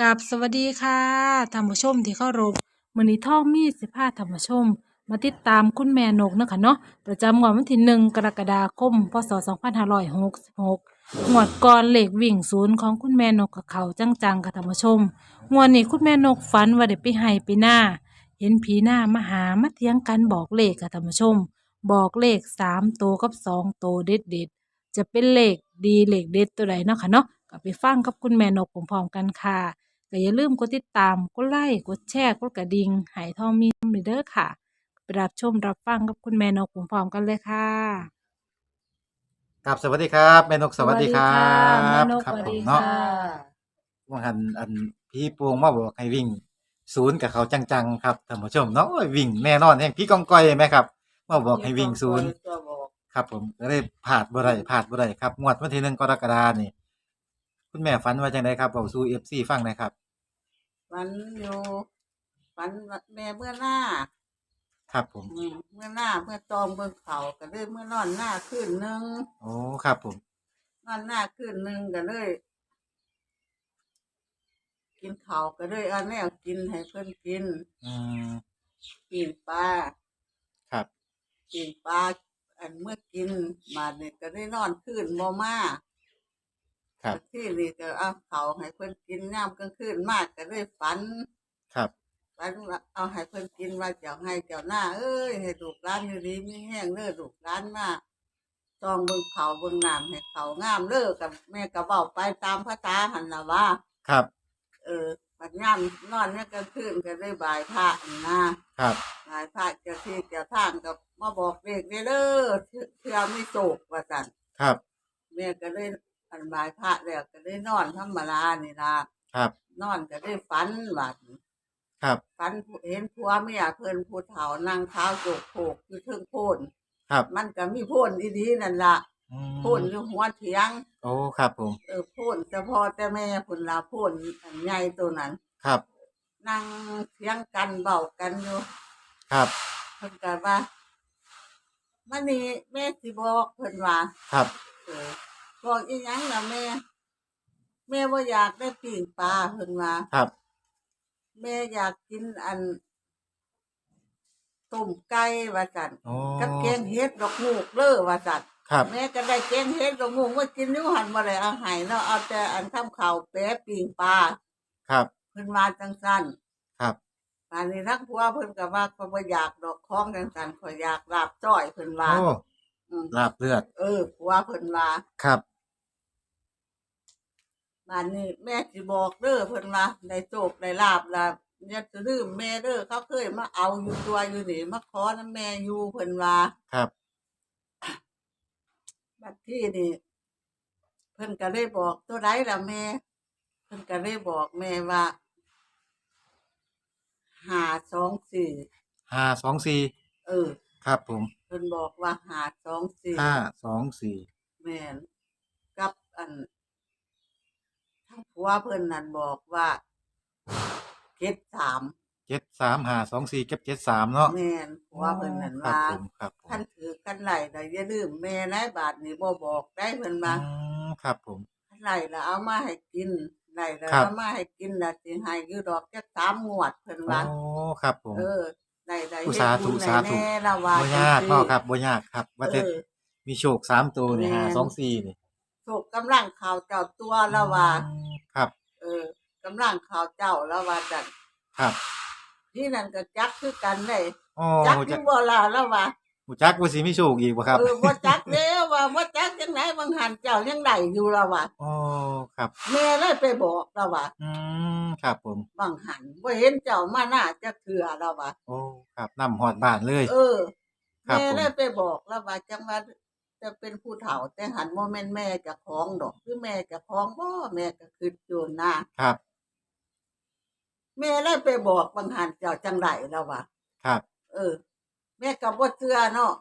กับสวัสดีค่ะท่านผู้ชมที่เคารพมื้อนี้ท่องมีสิพาท่านผู้ชม มาติดตามคุณแม่นกเนาะคะเนาะประจำงวดวันที่หนึ่งกรกฎาคมพศ2566งวดก่อนเลขวิ่งศูนย์ของคุณแม่นกกับเขาจังๆค่ะท่านผู้ชมงวดนี้คุณแม่นกฝันว่าได้ไปให้ไปหน้า เห็นผีหน้ามาหามาเถียงกันบอกเลขค่ะท่านผู้ชม บอกเลขสามตัวกับสองตัวเด็ดเด็ดๆจะเป็นเลขดีเลขเด็ดตัวใดเนาะค่ะเนาะก็ไปฟังกับคุณแม่นกพร้อมๆกันค่ะ ก็อย่าลืมกดติดตาม กดไลค์ กดแชร์ กดกระดิ่งใหายทองมีน้ำเด้อค่ะ ไปรับชมรับฟังกับคุณแม่นกพร้อมๆกันเลยค่ะ ครับสวัสดีครับแม่นกสวัสดีครัสวัสดีค่ะแม่บนกครับสวัสผดีมเนาะค่ะ ว่าหันอันพี่ปวงมาบอกให้วิ่ง ศูนย์กับเขาจังๆครับท่านผู้ชมเนาะโอ้ยวิ่งแน่นอนแห่งพี่กองก้อยไหมครับมาบอกให้วิ่งศูนย์ ครับผมก็เลยผ่าดบ่ได้ผ่าดบ่ได้ครับงวดวันที่หนึ่งกรกฎานี่ คุณแม่ฝันว่าจังไดครับเบาสู่เอฟซีฟังหนะครับ ฝันอยู่ฝันว่าแม่เมื่อหน้าครับผม อืมเมื่อหน้าเมื่อตอมเบิ่งเขาก็เลยเมื่อนอนหน้าขึ้นหนึ่งโอ้ครับผม นอนหน้าขึ้นหนึ่งก็เลย กินเขาวก็เลยเอาแนวกินให้เพิ่นกินอืมกินปลา ครับ กินปลาอันเมื่อกินมาเนี่ยก็ได้นอนขึ้นบ่มา ครับ ที่นี่ก็เอาเขาวให้เพิ่นกินย่ำกลางคืนมากก็เลยฝันครับ ฝันว่าเอาให้เพิ่นกินว่าเจ้าให้เจ้าหน้าเอ้ยให้ลูกร้านอยู่ดีมีแห้งเด้อลูกร้านมาซองเบิ่งเขาเบิ่งน้ำให้เขางามเด้อกับแม่ก็เว้าไปตามภาษาหันล่ะว่า ครับ เออปัดงามนอนเนี่ยกลางคืนก็ได้บายพระนี่นะครับ บายพระเจ้าที่เจ้าทางก็มาบอกเด็กเด้อเด้อเชื่อเชื่อมีโศกว่าซั่นครับ แม่ก็ได้ อันบายพระแล้วก็ได้นอนธรรมดานี่ล่ะครับ นอนก็ได้ฝันว่าครับฝันเห็นผัวเมียเพิ่นผู้เฒ่านั่งเท้าโจกโผกอยู่เทิงโพนครับ มันก็มีโพนดีๆนั่นล่ะอืมโพนอยู่หัวเถียง โอ้ครับผม เออโพนแต่พ่อแต่แม่พุ่นละโพนอันใหญ่ตัวนั้น ครับ นั่งเถียงกันเบากันอยู่ ครับ เพิ่นก็ว่ามันนี่แม่สิบอกเพิ่นว่า ครับ เออ บอกอีหยังล่ะแม่ แม่ว่าอยากได้ปิ้งปลาเพิ่นว่าครับ แม่อยากกินอันต้มไก่ว่าจันโอ้กับแกงเฮ็ดดอกมูกเด้อว่าจันครับ แม่ก็ได้แกงเฮ็ดดอกมูกมากินอยู่หันบ่ได้เอาให้เนาะเอาแต่อันทำข้าวแปะปิ้งปลาครับ เพิ่นว่าจังซั่นครับอันนี้นักผัวเพิ่นก็ว่าเพิ่นบ่อยากดอกของจังซั่นข่อยอยากลาบจ้อยเพิ่นว่าโอ้อืมลาบเลือด เออผัวเพิ่นว่า ครับ บ้านนี้แม่สิบอกเด้อเพิ่นว่าได้โชคได้ลาบล่ะอย่าจะลืมแม่เด้อเขาเคยมาเอาอยู่ตัวอยู่นี่มาขอนํแม่อยู่เพิ่นว่าครับ บัดที่นี่เพิ่นก็ได้บอกตัวใดล่ะแม่ เพิ่นก็ได้บอกแม่ว่าหาสองสี่ห้าสองสี่เออ ครับผมเพิ่นบอกว่าหาสองสี่ห้าสองสี่แม่นกับอันทั้ง ผัวเพิ่นนั่นบอกว่าเก็ดสามเจ็ดสามห้าสองสี่เก็บเจ็ดสามเนาะแม่นผัวเพิ่นนั่นครับว่าผมครับผมท่านถือกันไหลได้อย่าลืมแม่นายบาทนี่บ่บอกได้เพิ่นว่าอืมครับผม ไหลแล้วเอามาให้กินไหลแล้วครับ เอามาให้กินแล้วสิให้อยู่ดอกจักสามงวดเพิ่นโอ้ว่าครับผม เออได้ได้อุเฮ็สาดธุบุญสาธุ แน่ๆละว่าบ่ยากจังเนาะซี้ครับบ่ยากครับ ว่าแต่เออ มีโชคสามตัวนี่แม่นห้าสองสี่นี่ ถูกกำลังข่าวเจ้าตัวละว่าอืมครับ เออกำลังข่าวเจ้าละว่าจังครับที่นั่นก็จักคือกันได้โอ้จักหูอจัยู่กบ่ล่ะละว่าหูจักว่าสิมีโชคอีกบ่ครับเออบ่จักเด้อว่าบ่จักจังไหนบางหันเจ้ายังได้อยู่ละว่าโอ้ครับ แม่เลยไปบอกละว่าอืมครับผมบางหันบ่เห็นเจ้ามาหน้าจักเทื่อละว่า โอ้ครับนำหอดบ้านเลย เออครับแม่ผม ได้ไปบอกแล้วว่าจังว่า จะเป็นผู้เฒ่า แต่หันโมเมนแม่เจะคล้าของดอก คือแม่เจะคล้าของบ่แม่ก็คือโจรนะครับ แม่ได้ไปบอกบางหันเจ้าจังไรแล้วว่าครับ เออ แม่ก็บ่เชื่อเนาะ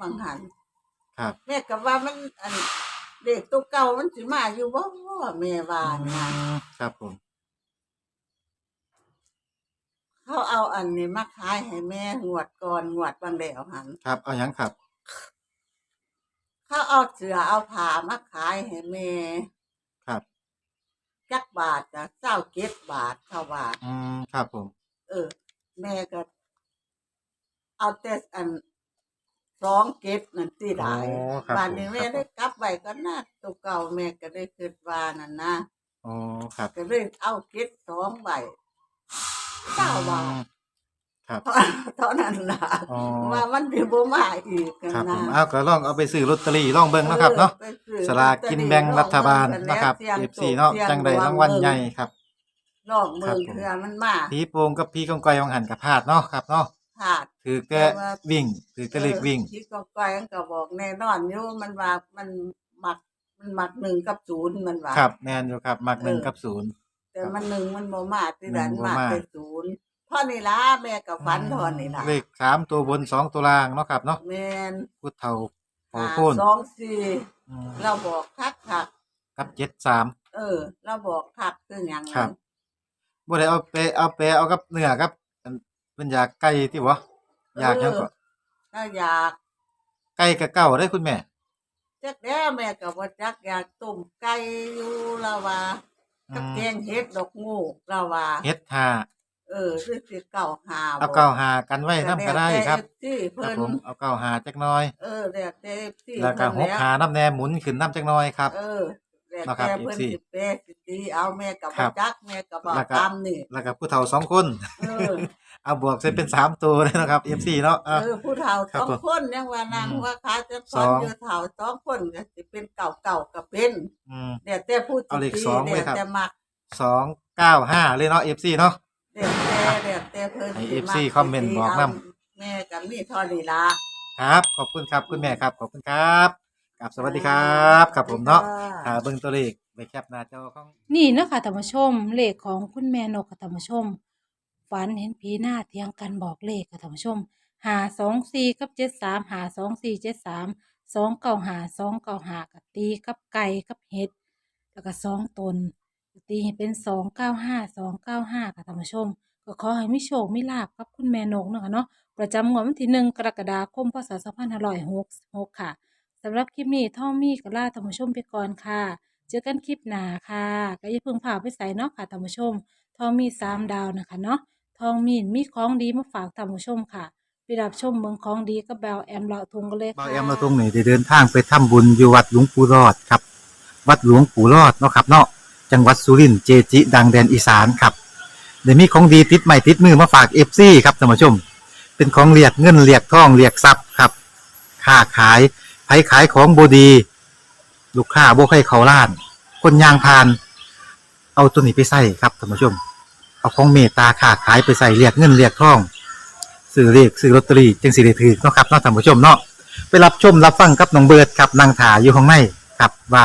บางหันครับ แม่ก็ว่ามันอันเด็กตัวเก่ามันสิมาอยู่บ่แม่ว่านะอืมครับผมเขาเอาอันนี้มาขายให้แม่งวดก่อนงวดบางแล้วหันครับ เอาหยังครับ เขาเอาเสือเอาผ้ามาขายให้แม่ครับ จักบาทจ้ะเจ้าเก็ดบาทเขาว่าอืมครับผม เออ แม่ก็ เอาแต่อันสองเก็ดนั่นที่ได้โอ้ครับบ้านผมนี้คแม่รับ ได้กลับไว้ก็น่าตัวเก่าแม่ก็ได้คิดว่านั่นนะโอ้ครับก็เลยเอาเก็ดสองใบเก้าบาท ครับเท่านั้นล่ะอ๋อ ว่ามันสิบ่มาอีกครับผนะมเอาก็ลองเอาไปซื้อลอตเตอรี่ลองเบิ่งเนาะครับเนาะ ออไปซื้อสลากกินแบ่งรัฐบาลนะครับสี่ยง FC เนาะสี่ยจังใดรางวัลใหญ่ครับ ลองเมืครัอบงผม เทื่อมันมาพี่โป่งกับพี่กองกอยวังหันกับพลาดเนาะครับเนาะพลาด ถือแต่วิ่งถือแต่เลขวิ่งที่ก็ก้อยมันก็บอกแน่นอนอยู่มันว่ามันมักมันมักหนึ่งกับศูนย์มันว่าครับแม่นอยู่ครับมักหนึ่งกับศูนย์ แต่มันหนึ่งมันบ่มาที่หนึ่ดังนบ่มา มาแต่ศูนย์เท่านี้ล่ะแม่กับฟันเท่านี้ล่ะเลขสามตัวบนสองตัวล่างเนาะครับเนาะแม่นพุทธเฒ่าโอหาโค่นสองสี่อืมเราบอกคักคักกับเจ็ดสาม เออ เราบอกคักคือหยังครับบ่ได้เอาไปเอาไปเอากับเนื้อกับอันเป็นอยากไก่ที่บ่อยากหยังก็เราอยากไก่กับเก่าได้คุณแม่ จักแด้แม่ก็บ่จักอยากต้มไก่อยู่ละว่าอืกับมแกงเห็ดดอกงูละว่าเฮ็ดหา เออคือสิเก่าหาเอาเก่าหากันไว้นํก็ได้ครับที่ครัเพิ่บนผมเอาเก่าหาจักหน่อย เออแล้วแต่ที่แล้วก็หเพิ่กนหาน้ำแน่หมุนขึ้นน้ำจักหน่อยครับ เออแล้วนะครับแต่เพิ่น FC สิแปรสิตีเอาแม่ก็ครับ่บจักแม่ก็บ่แล้วก็ ตามนี่แล้วก็ผู้เฒ่าสองคน เออ เอาบวกใส่เป็นสามตัวเลยนะครับ FC เนาะเออะอผู้เฒ่าครัสบองคนยังว่านางอืมว่าขาจะสซ้ออนงอยู่เฒ่าสองคนก็สิเป็นเก่าๆก็เป็นอืมแต่แต่ผู้เอาเลขตีสองไว้แต่ครับ แต่มักสองเก้าห้าเลยเนาะ FC เนาะ แต่แต่แต่แต่เพิ่นให้สิ FC กคอมเมนต์บอกนำแม่ก็มีเท่านี้ล่ะครับ ขอบคุณครับคุณแม่ครับ ขอบคุณครับกับสวัสดีครับครับผมเนาะอ่าเบิ่งตัวเลขไปแคปหน้าจอของ นี่เนาะคะธรรมชม เลขของคุณแม่นกค่ะธรรมชม ฝันเห็นผีหน้าเทียงกันบอกเลขค่ะธรรมชมหาสองสี่กับเจ็ดสามหาสองสี่เจ็ดสามสองเก้าหาสองเก้าหากับตีกับไก่กับเห็ด แล้วก็สองตน ตีให้เป็นสองเก้าห้าสองเก้าห้าค่ะธรรมชม ก็ขอให้มิโชคมิลาบกับคุณแม่นกเนาะคะเนาะประจำงวดวันที่หนึ่งกรกฎาคมพศสองพันห้าร้อยหกหกค่ะสำหรับคลิปนี้ท่อมมี่กับล่าธรรมชมไปก่อนค่ะ เจอกันคลิปหน้าค่ะก็อย่าเพิ่งพาไปใส่เนาะค่ะท่านผู้ชมทองมีสามดาวนะคะเนาะทองมีนมีของดีมาฝากท่านผู้ชมค่ะไปรับชมเมืองของดีกับแบลแอมเลาะทุงกันเลยบ่าค่ะ แอมมาตรงนี้ได้เดินทางไปทำบุญอยู่วัดหลวงปู่รอดครับ วัดหลวงปู่รอดเนาะครับเนาะ จังหวัดสุรินทร์เจจิ ดังแดนอีสานครับเดี๋ยวมีของดีติดใหม่ติดมือมาฝาก FC ครับท่านผู้ชม เป็นของเรียกเงินเรียกทองเรียกทรัพย์ครับค้าขายไผขายของบดี ลูกค้าบ่ให้เขาล้าน คนยางพาน เอาตัวนี้ไปใส่ครับท่านผู้ชม เอาของเมตตาค้าขายไปใส่เรียกเงินเรียกทองซื้อเรียกซื้อลอตเตอรี่จึงสิได้ถือเนาะครับเนาะท่านผู้ชมเนาะไปรับชมรับฟังกับน้องเบิร์ดครับนางถาอยู่ข้างในครับว่า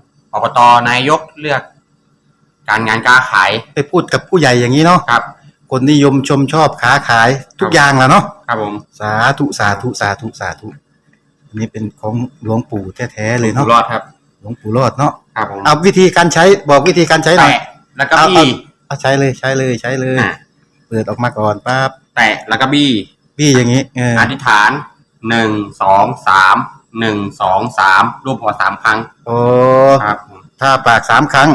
อบตนายกเลือก การงานการขายไปพูดกับผู้ใหญ่อย่างนี้เนาะครับ คนนิยมชมชอบค้าขายทุกอย่างแหล้วเนาะครับผมสาธุสาธุสาธุสาธุอันนี้เป็นของหลวงปู่แท้ๆเลยอยู่เนาะรอดครับหลวงปู่รอดเนาะครับผมเอาวิธีการใช้บอกวิธีการใช้หน่อย แตะแล้วก็เอาบี้ เอาใช้เลยใช้เลยใช้เลย อะ เปิดออกมาก่อนปั๊บแตะแล้วก็บี้ พี่อย่างนี้เอออธิษฐานหนึ่งสองสาม หนึ่งสองสามรูปหัวสามครั้งโอ้ครับผมถ้าปากสามครั้ง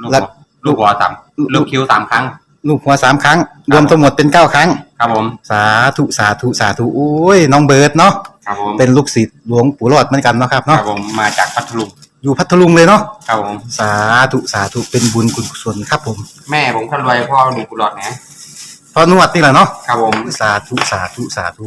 ลูกแล้หัววลูกหัวสามลูกคิ้วสามครั้ง ลูกหัวสามครั้ง รวมทั้งหมดเป็นเก้าครั้ง ครับผมสาธุสาธุสาธุโอ้ยน้องเบิร์ดเนาะครับผมเป็นลูกศิษย์หลวงปู่รอดเหมือนกันเนาะครับครัเนาะบผมมาจากพัทลุงอยู่พัทลุงเลยเนาะครับผมสาธุสาธุเป็นบุญคุณกุศลครับผมแม่ผมคนรวยพ่อหนุ่มกุหลาบนะพอนวดนี่แหละเนาะครับผม สาธุสาธุสาธุ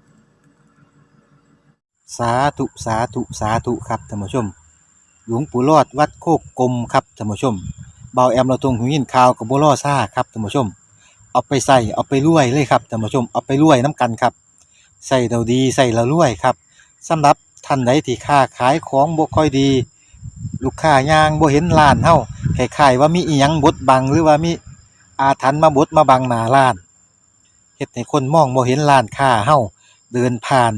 สาธุสาธุสาธุครับท่านผู้ชม หลวงปู่รอดวัดโคกกลมครับท่านผู้ชมเบาแอมเราตรงหูยินข่าวกับบัวล่อซ่าครับท่านผู้ชม เอาไปใส่เอาไปรวยเลยครับท่านผู้ชมเอาไปรวยน้ำกันครับใส่เราดีใส่เรารวยครับสำหรับท่านใดที่ค้าขายของบ่ค่อยดี ลูกค้ายางบ่เห็นร้านเฮาคล้ายๆว่ามีอีหยังบดบังหรือว่ามีอาถรรพ์มาบดมาบังหน้าร้านเฮ็ดให้คนมองบ่เห็นร้านค้าเฮาเดินผ่าน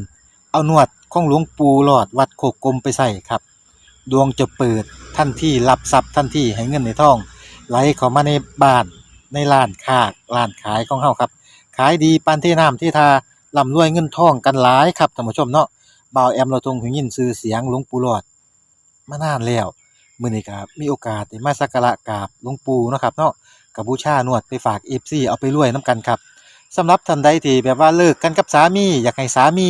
เอานวด ของหลวงปู่หลอดวัดโคกกลมไปใส่ครับ ดวงจะเปิดทันที่รับทรัพย์ทันที่ให้เงินในทอง ไหลเข้ามาในบ้านในร้านค้าร้านขายของเฮาครับ ขายดีปานที่น้ำที่ทาร่ำรวยเงินทองกันหลายครับท่านผู้ชมเนาะบ่าวแอมเราทรงหูยินชื่อเสียงหลวงปู่หลอดมานานแล้วมื้อนี้ก็มีโอกาสได้มาสักการะกราบหลวงปู่เนาะครับเนาะก็บูชานวดไปฝาก FC เอาไปรวยนํกันครับสำหรับท่านใดที่แบบว่าเลิกกันกับสามี อยากให้สามี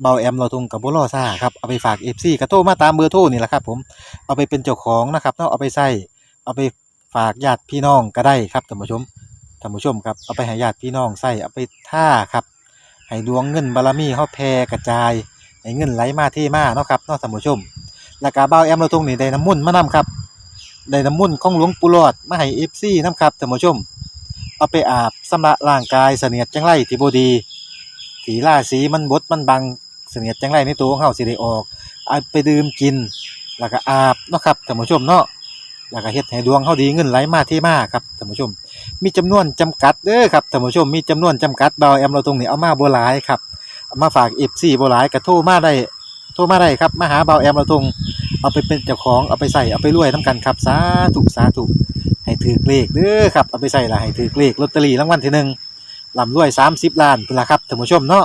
เบาแอมเราทงกับบุรอซ่าครับเอาไปฝากเอฟซีกระโทรมาตามเบอร์โทรนี่แหละครับ ผมเอาไปเป็นเจ้าของนะครับเนาะเอาไปใส่เอาไปฝากญาติพี่น้องก็ได้ครับท่านผู้ชมท่านผู้ชมครับเอาไปให้ญาติพี่น้องใส่เอาไปท่าครับให้ดวงเงินบารมีเขาแผ่กระจายให้เงินไหลมาเทมาเนาะครับเนาะท่านผู้ชมแล้วก็เบาแอมเราทงนี่ได้น้ำมุ่นมานํครับได้น้ำมุ่นของหลวงปู่หลอดมาให้เอฟซีนํครับท่านผู้ชม เอาไปอาบสำระร่างกายเสนียดจังไรที่บดีสีล่าสีมันบดมันบัง เสนียดจังไรในตัวของเฮาสิได้ออกเอาไปดื่มกิน แล้วก็อาบเนาะครับท่านผู้ชมเนาะแล้วก็เฮ็ดให้ดวงเฮาดีเงินไหลมาเทมาครับท่านผู้ชม มีจำนวนจำกัดเด้อครับท่านผู้ชมมีจำนวนจำกัดเบาแอมเราตรงนี้เอามาบ่หลายครับามาฝาก FC บ่หลายก็โทรมาได้โทรมาได้ครับมาหาเบาแอมเราตรงเอาไปเป็นเจ้าของเอาไปใส่เอาไปรวยนํกันครับสาธุสาธุให้ถือเลขเด้อครับเอาไปใส่ละให้ถือเลขลอตเตอรี่รางวัลที่หนึ่งลำรวย 30 ล้านพุ่นละครับท่านผู้ชมเนาะ